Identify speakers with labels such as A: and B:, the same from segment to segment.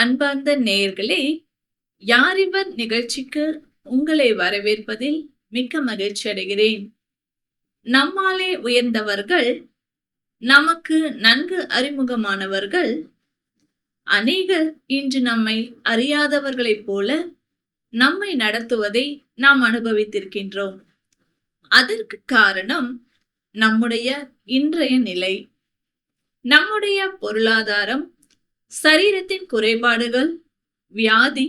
A: அன்பார்ந்த நேயர்களே யாரிவர் நிகழ்ச்சிக்கு உங்களை வரவேற்பதில் மிக்க மகிழ்ச்சி அடைகிறேன். நம்மாலே உயர்ந்தவர்கள் நமக்கு நன்கு அறிமுகமானவர்கள் அநேகர் இன்று நம்மை அறியாதவர்களைப் போல நம்மை நடத்துவதை நாம் அனுபவித்திருக்கின்றோம். அதற்கு காரணம் நம்முடைய இன்றைய நிலை. நம்முடைய பொருளாதாரம் சரீரத்தின் குறைபாடுகள் வியாதி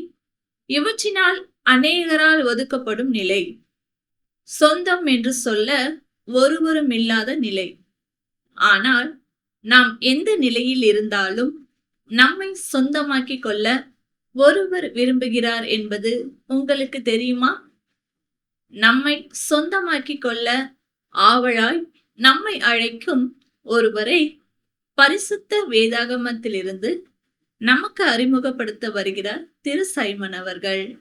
A: இவற்றினால் அநேகரால் ஒதுக்கப்படும் நிலை. சொந்தம் என்று சொல்ல ஒருவரும் இல்லாத நிலை. ஆனால் நாம் எந்த நிலையில் இருந்தாலும் நம்மை சொந்தமாக்கிக் கொள்ள ஒருவர் விரும்புகிறார் என்பது உங்களுக்கு தெரியுமா? நம்மை சொந்தமாக்கிக் கொள்ள ஆவலாய் நம்மை அழைக்கும் ஒருவரை பரிசுத்த வேதாகமத்திலிருந்து நமக்கு அறிமுகப்படுத்த வருகிறார் திரு சைமன் அவர்கள்.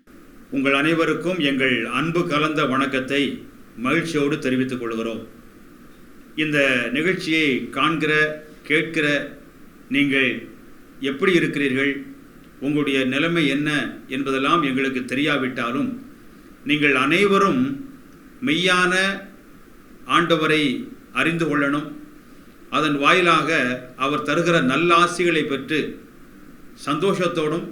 B: உங்கள் அனைவருக்கும் எங்கள் அன்பு கலந்த வணக்கத்தை மகிழ்ச்சியோடு தெரிவித்துக் கொள்கிறோம். இந்த நிகழ்ச்சியை காண்கிற கேட்கிற நீங்கள் எப்படி இருக்கிறீர்கள்? உங்களுடைய நிலைமை என்ன என்பதெல்லாம் எங்களுக்கு தெரியாவிட்டாலும் நீங்கள் அனைவரும் மெய்யான ஆண்டவரை அறிந்து கொள்ளணும். அதன் வாயிலாக அவர் தருகிற நல்லாசிகளை பெற்று சந்தோஷத்தோடும்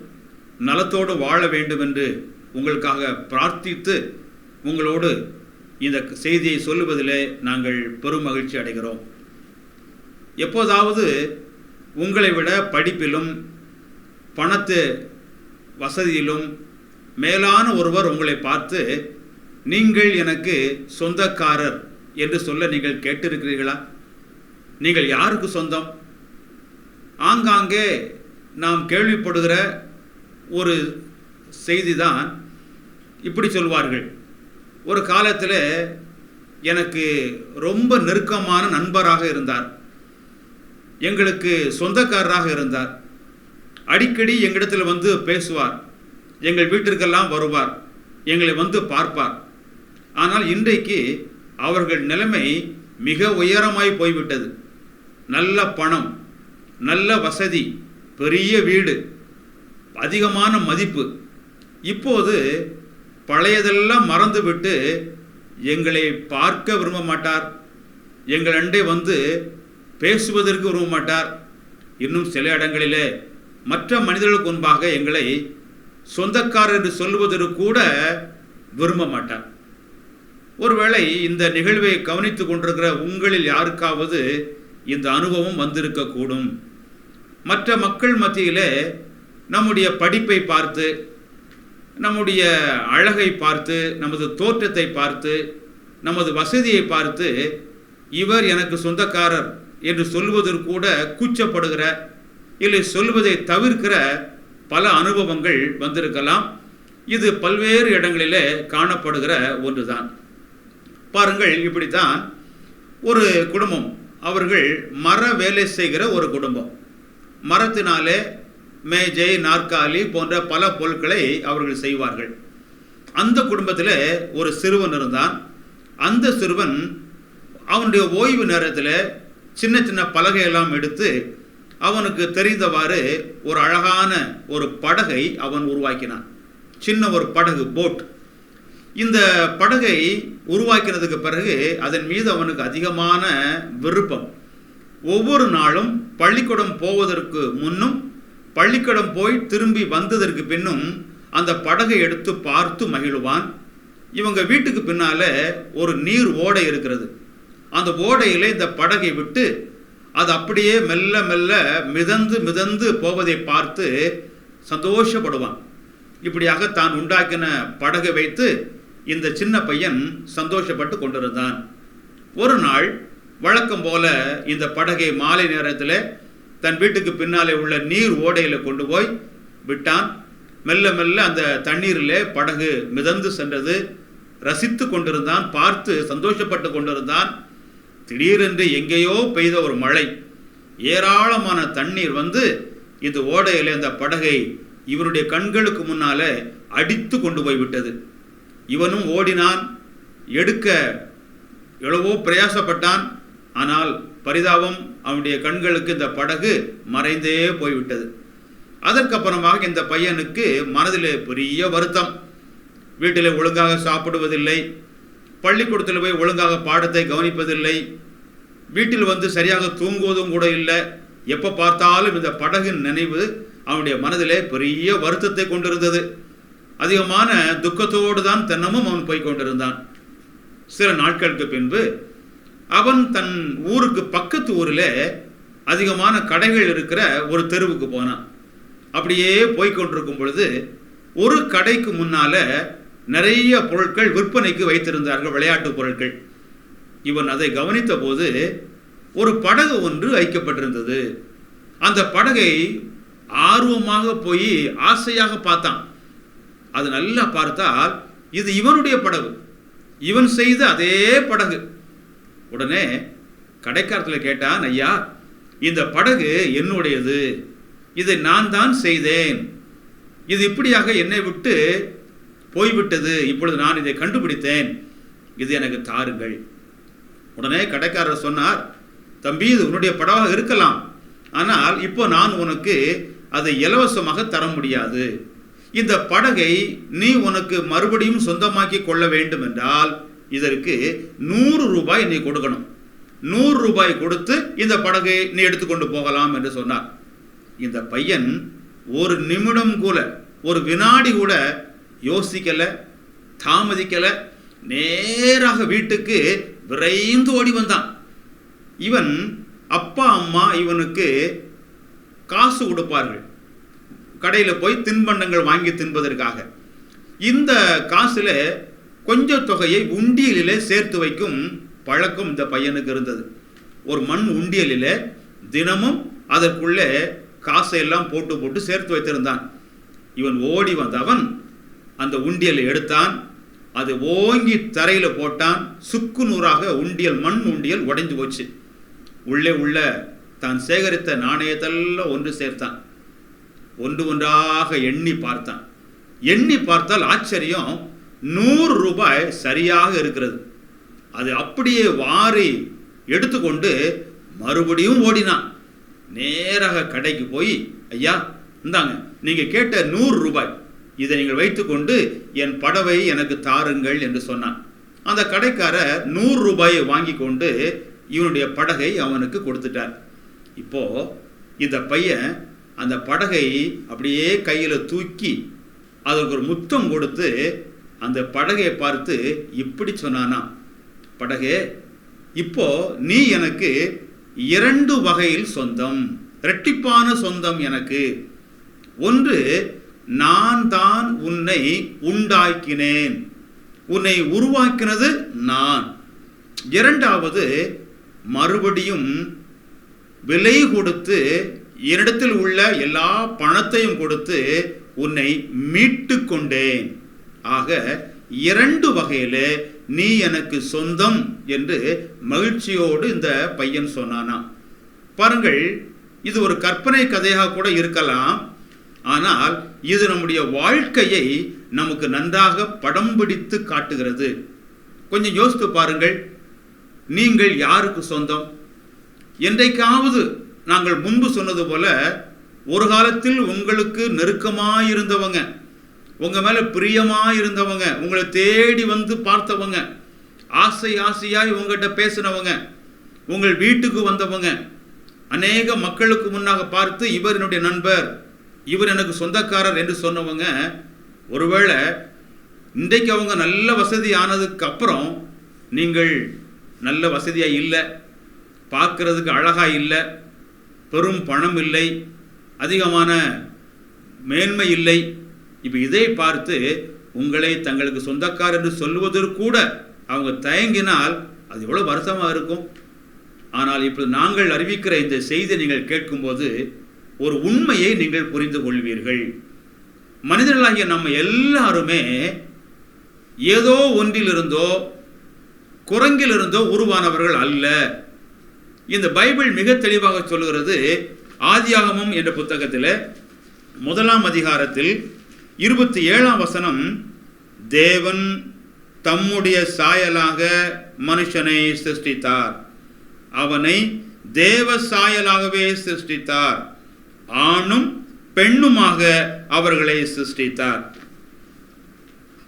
B: நலத்தோடு வாழ வேண்டும் என்று உங்களுக்காக பிரார்த்தித்து உங்களோடு இந்த செய்தியை சொல்லுவதிலே நாங்கள் பெரும் மகிழ்ச்சி அடைகிறோம். எப்போதாவது உங்களை விட படிப்பிலும் பணத்து வசதியிலும் மேலான ஒருவர் உங்களை பார்த்து நீங்கள் எனக்கு சொந்தக்காரர் என்று சொல்ல நீங்கள் கேட்டிருக்கிறீர்களா? நீங்கள் யாருக்கு சொந்தம்? ஆங்காங்கே நாம் கேள்விப்படுகிற ஒரு செய்தி தான் இப்படி சொல்வார்கள். ஒரு காலத்தில் எனக்கு ரொம்ப நெருக்கமான நண்பராக இருந்தார். எங்களுக்கு சொந்தக்காரராக இருந்தார். அடிக்கடி எங்களிடத்தில் வந்து பேசுவார். எங்கள் வீட்டிற்கெல்லாம் வருவார். எங்களை வந்து பார்ப்பார். ஆனால் இன்றைக்கு அவர்கள் நிலைமை மிக உயரமாய் போய்விட்டது. நல்ல பணம் நல்ல வசதி பெரிய வீடு அதிகமான மதிப்பு. இப்போது பழையதெல்லாம் மறந்துவிட்டு எங்களை பார்க்க விரும்ப மாட்டார். எங்கள் அண்டை வந்து பேசுவதற்கு விரும்ப மாட்டார். இன்னும் சில இடங்களிலே மற்ற மனிதர்களுக்கு முன்பாக எங்களை சொந்தக்காரர் என்று சொல்லுவதற்கு கூட விரும்ப மாட்டார். ஒருவேளை இந்த நிகழ்வை கவனித்து கொண்டிருக்கிற உங்களில் யாருக்காவது இந்த அனுபவம் வந்திருக்கக்கூடும். மற்ற மக்கள் மத்தியிலே நம்முடைய படிப்பை பார்த்து நம்முடைய அழகை பார்த்து நமது தோற்றத்தை பார்த்து நமது வசதியை பார்த்து இவர் எனக்கு சொந்தக்காரர் என்று சொல்வதற்கு கூட கூச்சப்படுகிற இல்லை சொல்வதை தவிர்க்கிற பல அனுபவங்கள் வந்திருக்கலாம். இது பல்வேறு இடங்களிலே காணப்படுகிற ஒன்றுதான். பாருங்கள் இப்படித்தான் ஒரு குடும்பம். அவர்கள் மர வேலை செய்கிற ஒரு குடும்பம். மரத்தினாலே மேஜை நாற்காலி போன்ற பல பொருட்களை அவர்கள் செய்வார்கள். அந்த குடும்பத்தில் ஒரு சிறுவன் இருந்தான். அந்த சிறுவன் அவனுடைய ஓய்வு நேரத்தில் சின்ன சின்ன பலகையெல்லாம் எடுத்து அவனுக்கு தெரிந்தவாறு ஒரு அழகான ஒரு படகை அவன் உருவாக்கினான். சின்ன ஒரு படகு போட் இந்த படகை உருவாக்கினதுக்கு பிறகு அதன் மீது அவனுக்கு அதிகமான விருப்பம். ஒவ்வொரு நாளும் பள்ளிக்கூடம் போவதற்கு முன்னும் பள்ளிக்கூடம் போய் திரும்பி வந்ததற்கு பின்னும் அந்த படகை எடுத்து பார்த்து மகிழ்வான். இவங்க வீட்டுக்கு பின்னால ஒரு நீர் ஓடை இருக்கிறது. அந்த ஓடையில இந்த படகை விட்டு அது அப்படியே மெல்ல மெல்ல மிதந்து மிதந்து போவதை பார்த்து சந்தோஷப்படுவான். இப்படியாக தான் உண்டாக்கின படகை வைத்து இந்த சின்ன பையன் சந்தோஷப்பட்டு கொண்டிருந்தான். ஒரு நாள் வழக்கம் போல இந்த படகை மாலை நேரத்தில் தன் வீட்டுக்கு பின்னாலே உள்ள நீர் ஓடையில் கொண்டு போய் விட்டான். மெல்ல மெல்ல அந்த தண்ணீரிலே படகு மிதந்து சென்றது. ரசித்து கொண்டிருந்தான் பார்த்து சந்தோஷப்பட்டு கொண்டிருந்தான். திடீரென்று எங்கேயோ பெய்த ஒரு மழை. ஏராளமான தண்ணீர் வந்து இந்த ஓடையிலே அந்த படகை இவனுடைய கண்களுக்கு முன்னால் அடித்து கொண்டு போய் விட்டது. இவனும் ஓடினான். எடுக்க எவ்வளவோ பிரயாசப்பட்டான். ஆனால் பரிதாபம் அவனுடைய கண்களுக்கு இந்த படகு மறைந்தே போய்விட்டது. அதற்கப்புறமாக இந்த பையனுக்கு மனதிலே பெரிய வருத்தம். வீட்டில் ஒழுங்காக சாப்பிடுவதில்லை. பள்ளிக்கூடத்தில் போய் ஒழுங்காக பாடத்தை கவனிப்பதில்லை. வீட்டில் வந்து சரியாக தூங்குவதும் கூட இல்லை. எப்போ பார்த்தாலும் இந்த படகின் நினைவு அவனுடைய மனதிலே பெரிய வருத்தத்தை கொண்டிருந்தது. அதிகமான துக்கத்தோடு தான் தென்னமும் அவன் போய் கொண்டிருந்தான். சில நாட்களுக்கு பின்பு அவன் தன் ஊருக்கு பக்கத்து ஊரில் அதிகமான கடைகள் இருக்கிற ஒரு தெருவுக்கு போனான். அப்படியே போய்கொண்டிருக்கும் பொழுது ஒரு கடைக்கு முன்னால நிறைய பொருட்கள் விற்பனைக்கு வைத்திருந்தார்கள் விளையாட்டு பொருட்கள். இவன் அதை கவனித்த போது ஒரு படகு ஒன்று வைக்கப்பட்டிருந்தது அந்த படகை ஆர்வமாக போய் ஆசையாக பார்த்தான். அது நல்லா பார்த்தால் இது இவனுடைய படகு. இவன் செய்த அதே படகு. உடனே கடைக்காரத்தில் கேட்டான் ஐயா இந்த படகு என்னுடையது? இதை நான் தான் செய்தேன். இது இப்படியாக என்னை விட்டு போய்விட்டது. இப்பொழுது நான் இதை கண்டுபிடித்தேன். இது எனக்கு தாருங்கள். உடனே கடைக்காரர் சொன்னார் தம்பி இது உன்னுடைய படமாக இருக்கலாம். ஆனால் இப்போ நான் உனக்கு அதை இலவசமாக தர முடியாது. இந்த படகை நீ உனக்கு மறுபடியும் சொந்தமாக்கி கொள்ள வேண்டும் என்றால் இதற்கு நூறு ரூபாய் நீ கொடுக்கணும். நூறு ரூபாய் கொடுத்து இந்த படகை நீ எடுத்துக்கொண்டு போகலாம் என்று சொன்னார். இந்த பையன் ஒரு நிமிடம் கூட ஒரு வினாடி கூட யோசிக்கலை தாமதிக்கலை நேராக வீட்டுக்கு விரைந்து ஓடி வந்தான். இவன் அப்பா அம்மா இவனுக்கு காசு கொடுப்பார்கள். கடையில் போய் தின்பண்டங்கள் வாங்கி தின்பதற்காக. இந்த காசில் கொஞ்ச தொகையை உண்டியலிலே சேர்த்து வைக்கும் பழக்கம் இந்த பையனுக்கு இருந்தது. ஒரு மண் உண்டியலில் தினமும் அதற்குள்ளே காசை எல்லாம் போட்டு போட்டு சேர்த்து வைத்திருந்தான். இவன் ஓடி வந்தவன் அந்த உண்டியலை எடுத்தான். அது ஓங்கி தரையில் போட்டான். சுக்கு நூறாக உண்டியல் மண் உண்டியல் உடைஞ்சு போச்சு. உள்ளே உள்ள தான் சேகரித்த நாணயத்தெல்லாம் ஒன்று சேர்த்தான். ஒன்று ஒன்றாக எண்ணி பார்த்தான். எண்ணி பார்த்தால் ஆச்சரியம். நூறு ரூபாய் சரியாக இருக்கிறது. அது அப்படியே வாரி எடுத்துக்கொண்டு மறுபடியும் ஓடினான். நேராக கடைக்கு போய் ஐயா இந்தாங்க நீங்கள் கேட்ட நூறு ரூபாய். இதை நீங்கள் வைத்துக்கொண்டு என் படவை எனக்கு தாருங்கள் என்று சொன்னான். அந்த கடைக்காரர் நூறு ரூபாயை வாங்கி கொண்டு இவனுடைய படகை அவனுக்கு கொடுத்துட்டார். இப்போ இந்த பையன் அந்த படகை அப்படியே கையில் தூக்கி அதற்கு ஒரு முத்தம் கொடுத்து அந்த படகை பார்த்து இப்படி சொன்னானா படகே இப்போ நீ எனக்கு இரண்டு வகையில் சொந்தம் இரட்டிப்பான சொந்தம் எனக்கு. ஒன்று நான் தான் உன்னை உண்டாக்கினேன். உன்னை உருவாக்கினது நான். இரண்டாவது மறுபடியும் விலை கொடுத்து என்னிடத்தில் உள்ள எல்லா பணத்தையும் கொடுத்து உன்னை மீட்டு கொண்டேன். ஆக இரண்டு வகையில் நீ எனக்கு சொந்தம் என்று மகிழ்ச்சியோடு இந்த பையன் சொன்னானா. பாருங்கள் இது ஒரு கற்பனை கதையாக கூட இருக்கலாம். ஆனால் இது நம்முடைய வாழ்க்கையை நமக்கு நன்றாக படம் பிடித்து காட்டுகிறது. கொஞ்சம் யோசித்து பாருங்கள் நீங்கள் யாருக்கு சொந்தம்? என்றைக்காவது நாங்கள் முன்பு சொன்னது போல ஒரு காலத்தில் உங்களுக்கு நெருக்கமாயிருந்தவங்க உங்கள் மேலே பிரியமாக இருந்தவங்க உங்களை தேடி வந்து பார்த்தவங்க ஆசை ஆசையாய் உங்கள்கிட்ட பேசினவங்க உங்கள் வீட்டுக்கு வந்தவங்க அநேக மக்களுக்கு முன்னாக பார்த்து இவர் என்னுடைய நண்பர் இவர் எனக்கு சொந்தக்காரர் என்று சொன்னவங்க ஒருவேளை இன்றைக்கு அவங்க நல்ல வசதி ஆனதுக்கு அப்புறம் நீங்கள் நல்ல வசதியாக இல்லை பார்க்கறதுக்கு அழகாக இல்லை பெரும் பணம் இல்லை அதிகமான மேன்மை இல்லை இப்போ இதை பார்த்து உங்களை தங்களுக்கு சொந்தக்கார் என்று சொல்லுவதற்கு கூட அவங்க தயங்கினால் அது எவ்வளோ வருத்தமாக இருக்கும். ஆனால் இப்போ நாங்கள் அறிவிக்கிற இந்த செய்தி நீங்கள் கேட்கும்போது ஒரு உண்மையை நீங்கள் புரிந்து கொள்வீர்கள். மனிதர்களாகிய நம்ம எல்லாருமே ஏதோ ஒன்றிலிருந்தோ குரங்கிலிருந்தோ உருவானவர்கள் அல்ல. இந்த பைபிள் மிக தெளிவாக சொல்கிறது ஆதியாகமம் என்ற புத்தகத்தில் முதலாம் அதிகாரத்தில் இருபத்தி ஏழாம் வசனம் தேவன் தம்முடைய சாயலாக மனுஷனை சிருஷ்டித்தார். அவனை தேவ சாயலாகவே சிருஷ்டித்தார். ஆணும் பெண்ணுமாக அவர்களை சிருஷ்டித்தார்.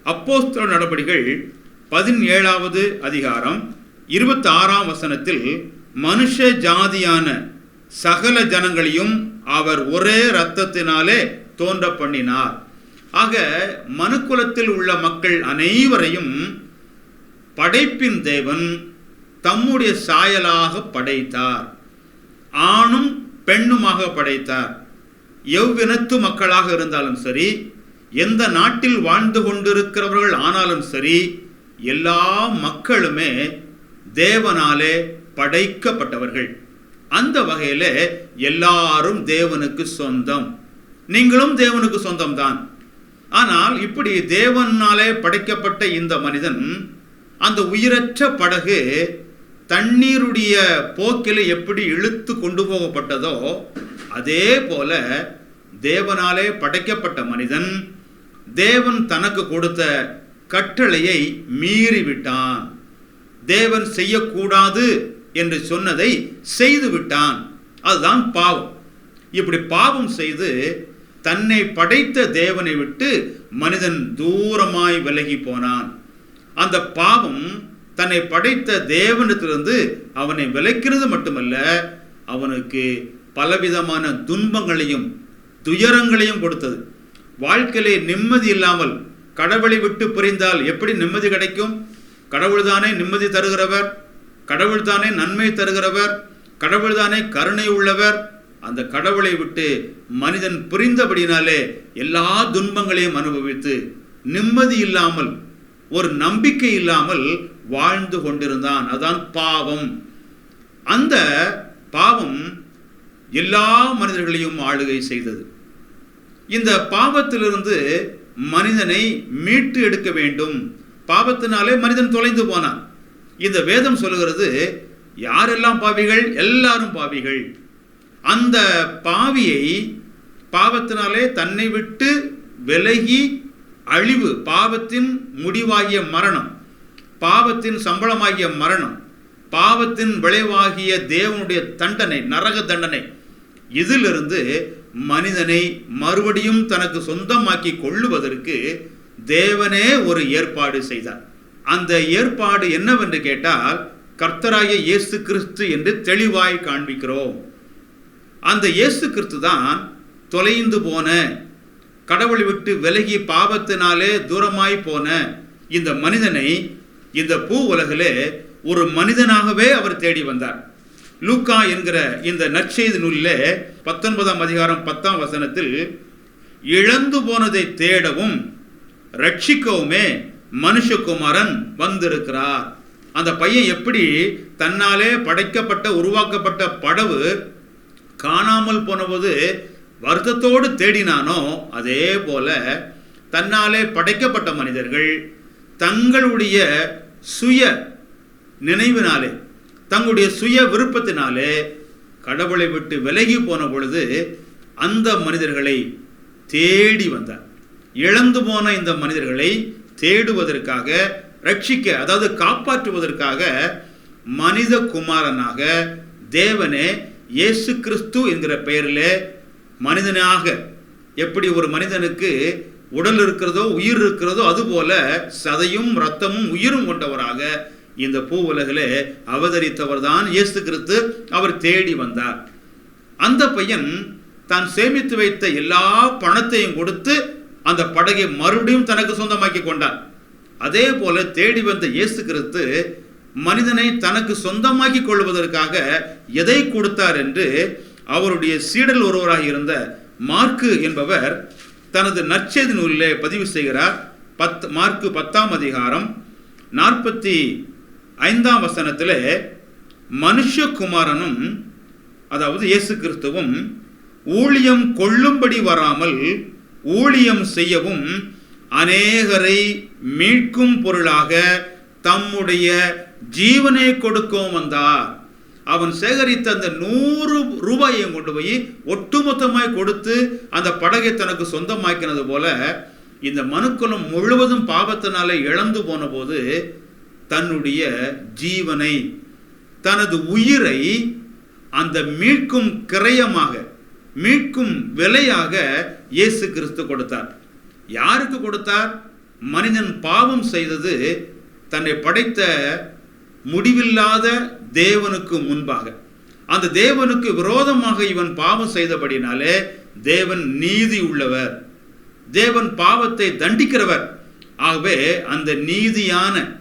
B: அப்போஸ்தல நடபடிகள் பதினேழாவது அதிகாரம் இருபத்தி ஆறாம் வசனத்தில் மனுஷ ஜாதியான சகல ஜனங்களையும் அவர் ஒரே இரத்தத்தினாலே தோன்ற பண்ணினார் ஆக மனுக்குலத்தில் உள்ள மக்கள் அனைவரையும் படைப்பின் தேவன் தம்முடைய சாயலாக படைத்தார். ஆணும் பெண்ணுமாக படைத்தார். எவ்வினத்து மக்களாக இருந்தாலும் சரி எந்த நாட்டில் வாழ்ந்து கொண்டிருக்கிறவர்கள் ஆனாலும் சரி எல்லா மக்களுமே தேவனாலே படைக்கப்பட்டவர்கள். அந்த வகையில் எல்லாரும் தேவனுக்கு சொந்தம். நீங்களும் தேவனுக்கு சொந்தம்தான். ஆனால் இப்படி தேவனாலே படைக்கப்பட்ட இந்த மனிதன் அந்த உயிரற்ற படகு தண்ணீருடைய போக்கில் எப்படி இழுத்து கொண்டு போகப்பட்டதோ அதே போல தேவனாலே படைக்கப்பட்ட மனிதன் தேவன் தனக்கு கொடுத்த கட்டளையை மீறிவிட்டான். தேவன் செய்யக்கூடாது என்று சொன்னதை செய்து விட்டான் அதுதான் பாவம். இப்படி பாவம் செய்து தன்னை படைத்த தேவனை விட்டு மனிதன் தூரமாய் விலகி போனான். அந்த பாவம் தன்னை படைத்த தேவனத்திலிருந்து அவனை விலக்கிறது மட்டுமல்ல அவனுக்கு பலவிதமான துன்பங்களையும் துயரங்களையும் கொடுத்தது. வாழ்க்கையிலே நிம்மதி இல்லாமல் கடவுளை விட்டு புரிந்தால் எப்படி நிம்மதி கிடைக்கும்? கடவுள்தானே நிம்மதி தருகிறவர் கடவுள்தானே நன்மை தருகிறவர் கடவுள்தானே கருணை உள்ளவர் அந்த கடவுளை விட்டு மனிதன் புரிந்தபடினாலே எல்லா துன்பங்களையும் அனுபவித்து நிம்மதி இல்லாமல் ஒரு நம்பிக்கை இல்லாமல் வாழ்ந்து கொண்டிருந்தான். அதான் பாவம். அந்த பாவம் எல்லா மனிதர்களையும் ஆளுகை செய்தது. இந்த பாவத்திலிருந்து மனிதனை மீட்டு எடுக்க வேண்டும். பாவத்தினாலே மனிதன் தொலைந்து போனான். இந்த வேதம் சொல்லுகிறது யாரெல்லாம் பாவிகள்? எல்லாரும் பாவிகள். அந்த பாவியை பாவத்தினாலே தன்னை விட்டு விலகி அழிவு பாவத்தின் முடிவாகிய மரணம் பாவத்தின் சம்பளமாகிய மரணம் பாவத்தின் விளைவாகிய தேவனுடைய தண்டனை நரக தண்டனை இதிலிருந்து மனிதனை மறுபடியும் தனக்கு சொந்தமாக்கி கொள்ளுவதற்கு தேவனே ஒரு ஏற்பாடு செய்தார். அந்த ஏற்பாடு என்னவென்று கேட்டால் கர்த்தராய இயேசு கிறிஸ்து என்று தெளிவாய் காண்பிக்கிறோம். அந்த இயேசு கிறிஸ்து தான் தொலைந்து போன கடவுளை விட்டு விலகி பாவத்தினாலே தூரமாய் போன இந்த மனிதனை இந்த பூ உலகிலே ஒரு மனிதனாகவே அவர் தேடி வந்தார். லூக்கா என்கிற இந்த நற்செய்தி நூலிலே பத்தொன்பதாம் அதிகாரம் பத்தாம் வசனத்தில் இழந்து போனதை தேடவும் ரட்சிக்கவுமே மனுஷகுமாரன் வந்திருக்கிறார். அந்த பையன் எப்படி தன்னாலே படைக்கப்பட்ட உருவாக்கப்பட்ட படவு காணாமல் போனபோது வருத்தத்தோடு தேடினானோ அதே போல தன்னாலே படைக்கப்பட்ட மனிதர்கள் தங்களுடைய சுய நினைவினாலே தங்களுடைய சுய விருப்பத்தினாலே கடவுளை விட்டு விலகி போன பொழுது அந்த மனிதர்களை தேடி வந்தார். இழந்து போன இந்த மனிதர்களை தேடுவதற்காக ரட்சிக்க அதாவது காப்பாற்றுவதற்காக மனித குமாரனாக தேவனே இயேசு கிறிஸ்து என்கிற பெயரில் மனிதனாக எப்படி ஒரு மனிதனுக்கு உடல் இருக்கிறதோ உயிர் இருக்கிறதோ அதுபோல சதையும் இரத்தமும் உயிரும் கொண்டவராக இந்த பூ உலகில் அவதரித்தவர் தான் இயேசு கிறிஸ்து. அவர் தேடி வந்தார். அந்த பையன் தான் சேமித்து வைத்த எல்லா பணத்தையும் கொடுத்து அந்த படகை மறுபடியும் தனக்கு சொந்தமாக்கி கொண்டார் அதே போல தேடி வந்த இயேசு கிறிஸ்து மனிதனை தனக்கு சொந்தமாக்கி கொள்வதற்காக எதை கொடுத்தார் என்று அவருடைய சீடல் ஒருவராக இருந்த மார்க்கு என்பவர் தனது நற்செய்தி நூலிலே பதிவு செய்கிறார். பத் மார்க்கு பத்தாம் அதிகாரம் நாற்பத்தி ஐந்தாம் வசனத்திலே மனுஷகுமாரனும் அதாவது இயேசு கிறிஸ்துவும் ஊழியம் கொள்ளும்படி வராமல் ஊழியம் செய்யவும் அநேகரை மீட்கும் பொருளாக தம்முடைய ஜீவனை கொடுக்கவும் வந்தார். அவன் சேகரித்த அந்த நூறு ரூபாயையும் கொண்டு போய் ஒட்டுமொத்தமாய் கொடுத்து அந்த படகை தனக்கு சொந்தமாக்கினது போல இந்த மனுக்குலம் முழுவதும் பாவத்தினாலே இழந்து போன போது தன்னுடைய ஜீவனை தனது உயிரை அந்த மீட்கும் கிரயமாக மீட்கும் விலையாக இயேசு கிறிஸ்து கொடுத்தார். யாருக்கு கொடுத்தார்? மனிதன் பாவம் செய்தது தன்னை படைத்த முடிவில்லாத தேவனுக்கு முன்பாக. அந்த தேவனுக்கு விரோதமாக இவன் பாவம் செய்தபடினாலே தேவன் நீதி உள்ளவர். தேவன் பாவத்தை தண்டிக்கிறவர். ஆகவே அந்த நீதியான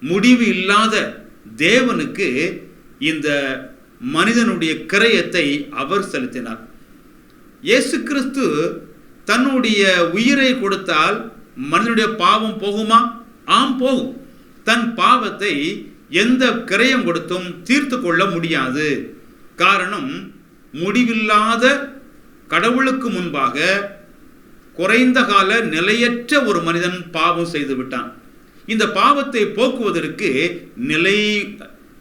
B: முடிவு இல்லாத தேவனுக்கு இந்த மனிதனுடைய கிரயத்தை அவர் செலுத்தினார். இயேசு கிறிஸ்து தன்னுடைய உயிரை கொடுத்தால் மனிதனுடைய பாவம் போகுமா? ஆம் போகும். தன் பாவத்தை எந்த கிரயம் கொடுத்தும் தீர்த்து கொள்ள முடியாது. காரணம் முடிவில்லாத கடவுளுக்கு முன்பாக குறைந்த கால நிலையற்ற ஒரு மனிதன் பாவம் செய்து விட்டான். இந்த பாவத்தை போக்குவதற்கு நிலை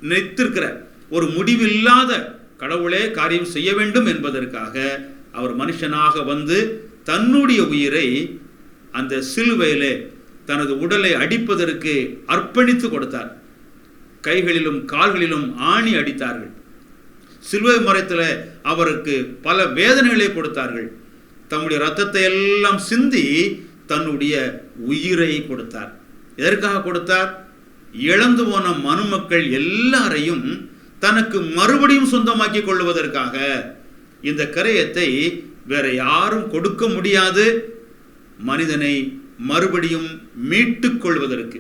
B: நிலைத்திருக்கிற ஒரு முடிவில்லாத கடவுளே காரியம் செய்ய வேண்டும் என்பதற்காக அவர் மனுஷனாக வந்து தன்னுடைய உயிரை அந்த சிலுவையிலே தனது உடலை அடிப்பதற்கு அர்ப்பணித்து கொடுத்தார். கைகளிலும் கால்களிலும் ஆணி அடித்தார்கள். சிலுவை மரத்தில் அவருக்கு பல வேதனைகளை கொடுத்தார்கள். தம்முடைய ரத்தத்தை எல்லாம் சிந்தி தன்னுடைய உயிரை கொடுத்தார். எதற்காக கொடுத்தார்? இழந்து போன மனுமக்கள் எல்லாரையும் தனக்கு மறுபடியும் சொந்தமாக்கி கொள்வதற்காக இந்த கரையத்தை வேற யாரும் கொடுக்க முடியாது. மனிதனை மறுபடியும் மீட்டுக் கொள்வதற்கு.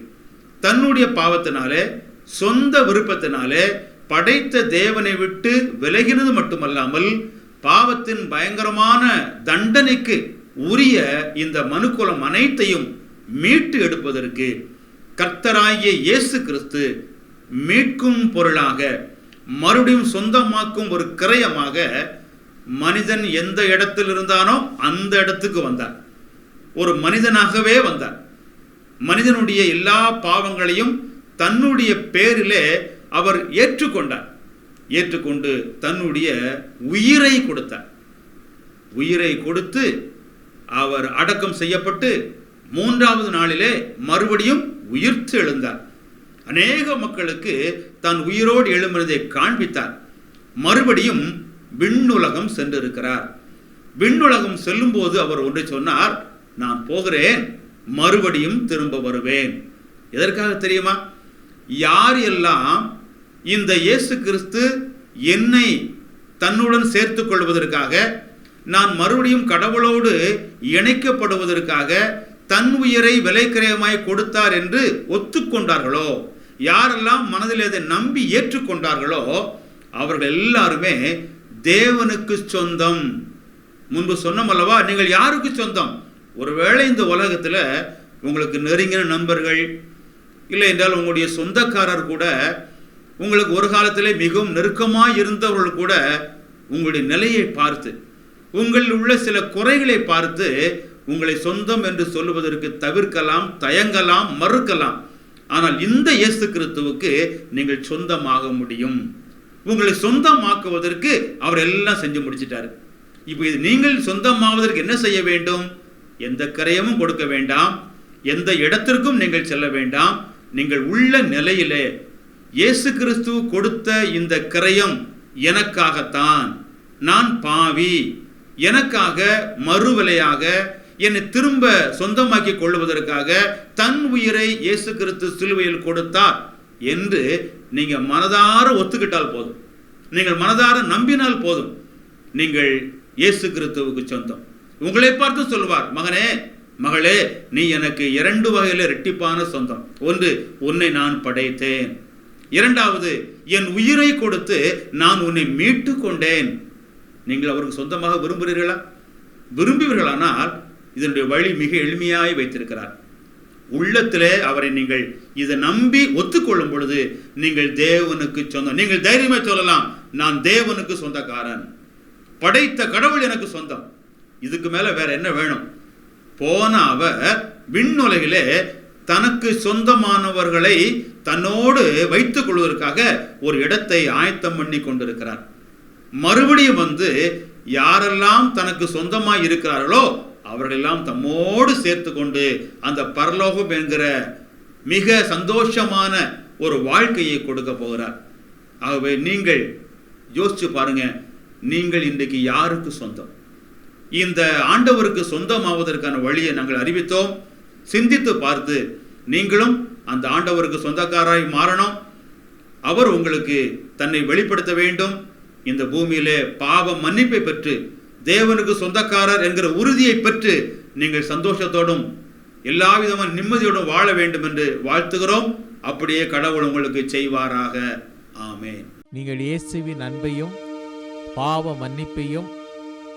B: தன்னுடைய பாவத்தினாலே சொந்த விருப்பத்தினாலே படைத்த தேவனை விட்டு விலகினது மட்டுமல்லாமல் பாவத்தின் பயங்கரமான தண்டனைக்கு உரிய இந்த மனுக்குலம் அனைத்தையும் மீட்டு எடுப்பதற்கு கர்த்தராகிய இயேசு கிறிஸ்து மீட்கும் பொருளாக மறுபடியும் சொந்தமாக்கும் ஒரு கிரயமாக மனிதன் எந்த இடத்தில் இருந்தானோ அந்த இடத்துக்கு வந்தார். ஒரு மனிதனாகவே வந்தார். மனிதனுடைய எல்லா பாவங்களையும் தன்னுடைய பேரிலே அவர் ஏற்றுக்கொண்டார். ஏற்றுக்கொண்டு தன்னுடைய உயிரை கொடுத்தார். உயிரை கொடுத்து அவர் அடக்கம் செய்யப்பட்டு மூன்றாவது நாளிலே மறுபடியும் உயிர்த்து எழுந்தார். அநேக மக்களுக்கு தன் உயிரோடு எழும்பினதை காண்பித்தார். மறுபடியும் விண்ணுலகம் சென்றிருக்கிறார். விண்ணுலகம் செல்லும்போது அவர் ஒன்றை சொன்னார் நான் போகிறேன் மறுபடியும் திரும்ப வருவேன். எதற்காக தெரியுமா? யார் எல்லாம் இந்த இயேசு கிறிஸ்து என்னை தன்னுடன் சேர்த்து கொள்வதற்காக நான் மறுபடியும் கடவுளோடு இணைக்கப்படுவதற்காக தன் உயிரை விலைக்கிரயமாய் கொடுத்தார் என்று ஒத்துக்கொண்டார்களோ யாரெல்லாம் மனதில் இதை நம்பி ஏற்றுக்கொண்டார்களோ அவர்கள் எல்லாருமே தேவனுக்கு சொந்தம். முன்பு சொன்னோம் அல்லவா நீங்கள் யாருக்கு சொந்தம்? ஒருவேளை இந்த உலகத்தில் உங்களுக்கு நெருங்கின நண்பர்கள் இல்லை என்றால் உங்களுடைய சொந்தக்காரர் கூட உங்களுக்கு ஒரு காலத்திலே மிகவும் நெருக்கமாக இருந்தவர்கள் கூட உங்களுடைய நிலையை பார்த்து உங்களில் உள்ள சில குறைகளை பார்த்து உங்களை சொந்தம் என்று சொல்லுவதற்கு தவிர்க்கலாம் தயங்கலாம் மறுக்கலாம். ஆனால் இந்த இயேசு கிறிஸ்துவுக்கு நீங்கள் சொந்தமாக முடியும். உங்களை சொந்தமாக்குவதற்கு அவர் எல்லாம் செஞ்சு முடிச்சிட்டாரு. இப்போ இது நீங்கள் சொந்தமாவதற்கு என்ன செய்ய வேண்டும்? எந்த கரையமும் கொடுக்க வேண்டாம். எந்த இடத்திற்கும் நீங்கள் செல்ல வேண்டாம். நீங்கள் உள்ள நிலையிலே இயேசு கிறிஸ்து கொடுத்த இந்த கிரயம் எனக்காகத்தான். நான் பாவி எனக்காக மறுவிலையாக என்னை திரும்ப சொந்தமாக்கி கொள்வதற்காக தன் உயிரை இயேசு கிறிஸ்து சிலுவையில் கொடுத்தார் என்று நீங்கள் மனதார ஒத்துக்கிட்டால் போதும். நீங்கள் மனதார நம்பினால் போதும். நீங்கள் இயேசு கிறிஸ்துவுக்கு சொந்தம். உங்களை பார்த்து சொல்வார் மகனே மகளே நீ எனக்கு இரண்டு வகையில் ரெட்டிப்பான சொந்தம். ஒன்று உன்னை நான் படைத்தேன். இரண்டாவது என் உயிரை கொடுத்து நான் உன்னை மீட்டு கொண்டேன். நீங்கள் அவருக்கு சொந்தமாக விரும்புகிறீர்களா? விரும்புவீர்களானால் இதனுடைய வழி மிக எளிமையாய் வைத்திருக்கிறார். உள்ளத்திலே அவரை நீங்கள் இதை நம்பி ஒத்துக்கொள்ளும் பொழுது நீங்கள் தேவனுக்கு சொந்தம். நீங்கள் தைரியமாக சொல்லலாம் நான் தேவனுக்கு சொந்தக்காரன். படைத்த கடவுள் எனக்கு சொந்தம். இதுக்கு மேலே வேற என்ன வேணும்? போன அவர் விண்ணுலகிலே தனக்கு சொந்தமானவர்களை தன்னோடு வைத்துக் கொள்வதற்காக ஒரு இடத்தை ஆயத்தம் பண்ணி கொண்டிருக்கிறார். மறுபடியும் வந்து யாரெல்லாம் தனக்கு சொந்தமாக இருக்கிறார்களோ அவர்களெல்லாம் தம்மோடு சேர்த்து கொண்டு அந்த பரலோகம் என்கிற மிக சந்தோஷமான ஒரு வாழ்க்கையை கொடுக்க போகிறார். ஆகவே நீங்கள் யோசிச்சு பாருங்க நீங்கள் இன்றைக்கு யாருக்கு சொந்தம்? இந்த ஆண்டவருக்கு சொந்தமாவதற்கான வழியை நாங்கள் அறிவித்தோம். சிந்தித்து பார்த்து நீங்களும் அந்த ஆண்டவருக்கு சொந்தக்காராய் மாறணும். அவர் உங்களுக்கு தன்னை வெளிப்படுத்த வேண்டும். இந்த பூமியிலே பாவ மன்னிப்பை பெற்று தேவனுக்கு சொந்தக்காரர் என்கிற உறுதியை பெற்று நீங்கள் சந்தோஷத்தோடும் எல்லா விதமான நிம்மதியோடும் வாழ வேண்டும் என்று வாழ்த்துகிறோம். அப்படியே கடவுள் உங்களுக்கு செய்வாராக. ஆமே
C: நீங்கள் இயேசுவின் அன்பையும் பாவ மன்னிப்பையும்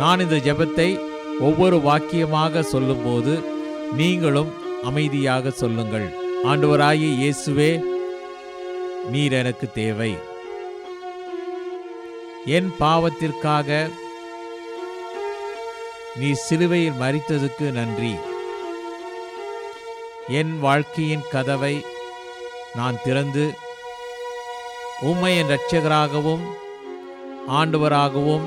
C: நான் இந்த ஜெபத்தை ஒவ்வொரு வாக்கியமாக சொல்லும்போது நீங்களும் அமைதியாக சொல்லுங்கள். ஆண்டவராகிய இயேசுவே நீர் எனக்கு தேவை. என் பாவத்திற்காக நீ சிலுவையில் மறித்ததுக்கு நன்றி. என் வாழ்க்கையின் கதவை நான் திறந்து உம்மை என் இரட்சகராகவும் ஆண்டவராகவும்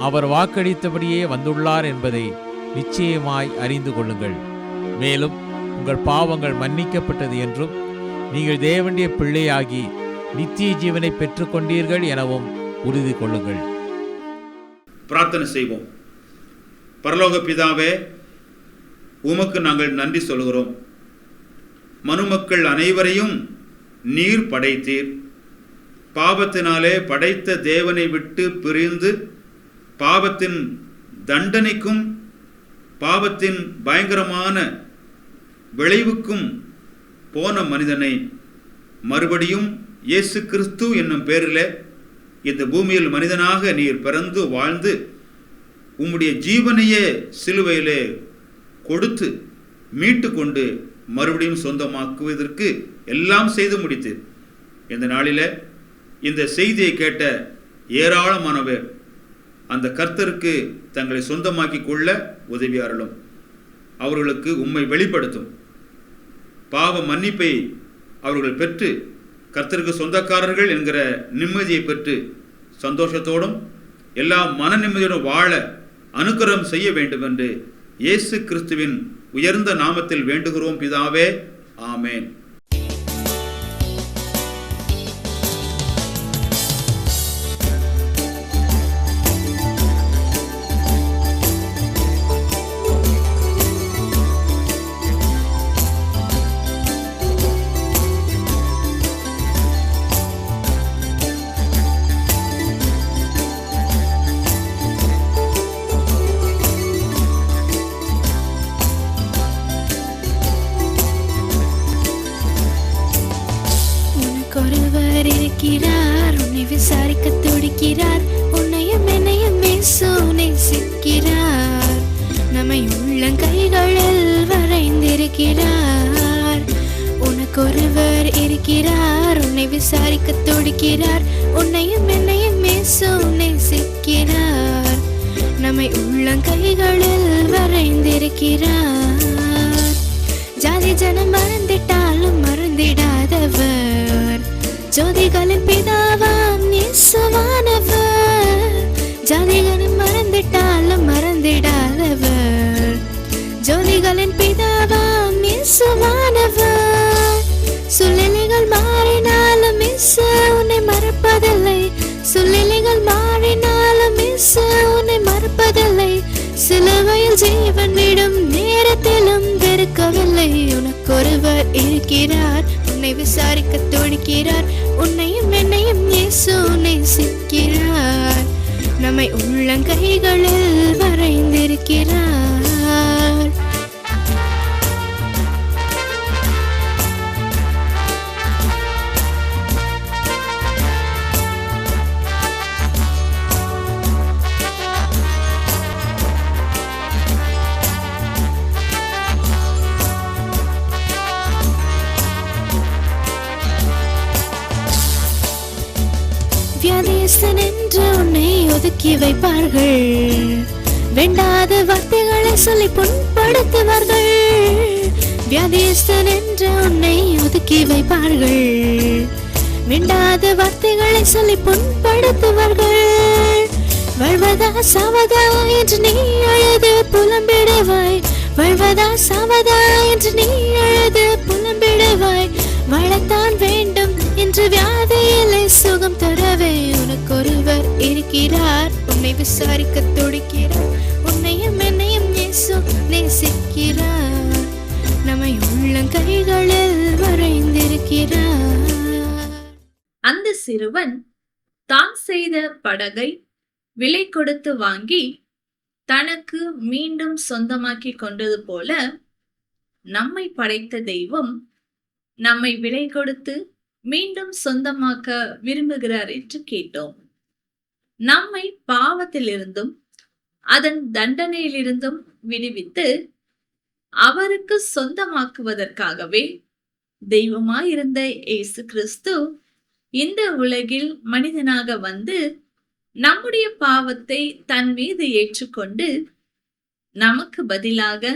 C: அவர் வாக்களித்தபடியே வந்துள்ளார் என்பதை நிச்சயமாய் அறிந்து கொள்ளுங்கள். மேலும் உங்கள் பாவங்கள் மன்னிக்கப்பட்டது என்றும் நீங்கள் தேவனுடைய பிள்ளையாகி நித்திய ஜீவனை பெற்றுக்கொண்டீர்கள் எனவும் உறுதி கொள்ளுங்கள்.
B: பிரார்த்தனை செய்வோம். பரலோக பிதாவே உமக்கு நாங்கள் நன்றி சொல்கிறோம். மனுமக்கள் அனைவரையும் நீர் படைத்தீர். பாவத்தினாலே படைத்த தேவனை விட்டு பிரிந்து பாவத்தின் தண்டனைக்கும் பாவத்தின் பயங்கரமான விளைவுக்கும் போன மனிதனை மறுபடியும் இயேசு கிறிஸ்து என்னும் பேரில் இந்த பூமியில் மனிதனாக நீர் பிறந்து வாழ்ந்து உம்முடைய ஜீவனையே சிலுவையிலே கொடுத்து மீட்டு கொண்டு மறுபடியும் சொந்தமாக்குவதற்கு எல்லாம் செய்து முடித்து இந்த நாளில் இந்த செய்தியை கேட்ட ஏராளமானவர் அந்த கர்த்தருக்கு தங்களை சொந்தமாக்கி கொள்ள உதவி அருளும். அவர்களுக்கு உம்மை வெளிப்படுத்தும். பாவ மன்னிப்பை அவர்கள் பெற்று கர்த்தருக்கு சொந்தக்காரர்கள் என்கிற நிம்மதியை பெற்று சந்தோஷத்தோடும் எல்லா மன நிம்மதியோடும் வாழ அனுக்கிரகம் செய்ய வேண்டும் என்று இயேசு கிறிஸ்துவின் உயர்ந்த நாமத்தில் வேண்டுகிறோம் பிதாவே. ஆமேன்.
D: இருக்கிறார். ஜாதி ஜனம் மறந்திட்டாலும் மறந்திடாதவர். ஜோதிகளின் பிதாவாம் நேசமானவர் ஜாதிகளும் மறந்திட்டாலும் மறந்திடாதவர். ஜோதிகளின் பிதாவாம் நேசமானவர் சூழ்நிலைகள் மாறினாலும் உன்னை மறப்பதில்லை. சூழ்நிலைகள் மாறினாலும் உன்னை மறப்பதில்லை. ஜீவன் விடும் நேரத்திலும் வெறுக்கவில்லை. உனக்கொருவர் இருக்கிறார் உன்னை விசாரிக்க துடிக்கிறார் உன்னையும் என்னையும் இயேசு நேசிக்கிறார். நம்மை உள்ளங்கைகளில் வரைந்திருக்கிறார். ஒதுக்கி வைப்பார்கள். வேண்டாத வார்த்தைகளை சொல்லி புண்படுத்துவார்கள். வியாதிஸ்தன் என்று உன்னை ஒதுக்கி வைப்பார்கள். வேண்டாத வார்த்தைகளை சொல்லி புண்படுத்துவார்கள். வாழ்வதா சாவதா என்று நீ அழுது புலம்பிடுவாய். வாழ்வதா சாவதா என்று நீ அழுது புலம்பிடுவாய். வாழத்தான் வேண்டும் என்று வியாதியிலே சுகம் தரவே உனக்கு ஒருவர் இருக்கிறார். உன்னை விசாரிக்க துடிக்கிறார். உன்னையும் என்னையும் நேசு நேசிக்கிறார். நம்மை உள்ளங்கைகளில் வரைந்திருக்கிறார்.
A: அந்த சிறுவன் தான் செய்த படகை விலை கொடுத்து வாங்கி தனக்கு மீண்டும் சொந்தமாக்கி கொண்டது போல நம்மை படைத்த தெய்வம் நம்மை விலை கொடுத்து மீண்டும் சொந்தமாக்க விரும்புகிறார் என்று கேட்டோம். நம்மை பாவத்திலிருந்தும் அதன் தண்டனையிலிருந்தும் விடுவித்து அவருக்கு சொந்தமாக்குவதற்காகவே தெய்வமாயிருந்த இயேசு கிறிஸ்து இந்த உலகில் மனிதனாக வந்து நம்முடைய பாவத்தை தன் மீது ஏற்றுக்கொண்டு நமக்கு பதிலாக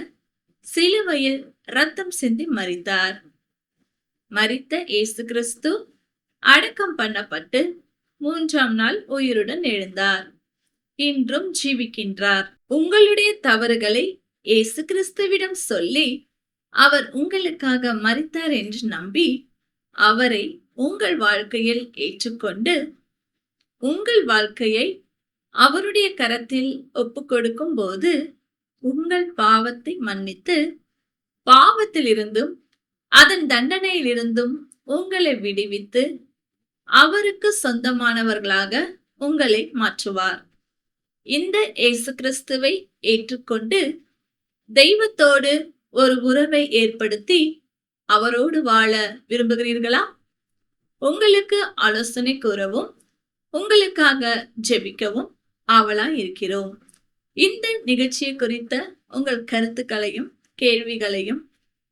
A: சிலுவையில் ரத்தம் சிந்தி மறித்தார் மறித்த இயேசு கிறிஸ்து அடக்கம் பண்ணப்பட்டு மூன்றாம் நாள் உயிருடன் எழுந்தார். இன்றும் ஜீவிக்கின்றார். உங்களுடைய தவறுகளை இயேசு கிறிஸ்துவிடம் சொல்லி அவர் உங்களுக்காக மறித்தார் என்று நம்பி அவரை உங்கள் வாழ்க்கையில் ஏற்றுக்கொண்டு உங்கள் வாழ்க்கையை அவருடைய கரத்தில் ஒப்புக்கொடுக்கும் போது உங்கள் பாவத்தை மன்னித்து பாவத்திலிருந்தும் அதன் தண்டனையிலிருந்தும் உங்களை விடுவித்து அவருக்கு சொந்தமானவர்களாக உங்களை மாற்றுவார். இந்த இயேசு கிறிஸ்துவை ஏற்றுக்கொண்டு தெய்வத்தோடு ஒரு உறவை ஏற்படுத்தி அவரோடு வாழ விரும்புகிறீர்களா? உங்களுக்கு ஆலோசனை கூறவும் உங்களுக்காக ஜெபிக்கவும் ஆவலா இருக்கிறோம். இந்த நிகழ்ச்சியை குறித்த உங்கள் கருத்துக்களையும் கேள்விகளையும்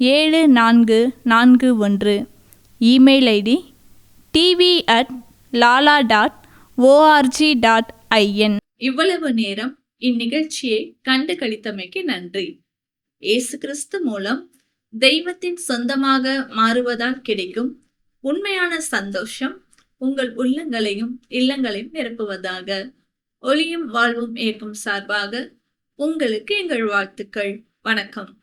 E: ஏழு நான்கு நான்கு ஒன்று. Email ID TV at Lala dot ORG dot IN.
A: இவ்வளவு நேரம் இந்நிகழ்ச்சியை கண்டு கழித்தமைக்கு நன்றி. இயேசு கிறிஸ்து மூலம் தெய்வத்தின் சொந்தமாக மாறுவதால் கிடைக்கும் உண்மையான சந்தோஷம் உங்கள் உள்ளங்களையும் இல்லங்களையும் நிரப்புவதாக ஒளியும் வாழ்வும் இயக்கும் சார்பாக உங்களுக்கு எங்கள் வாழ்த்துக்கள். வணக்கம்.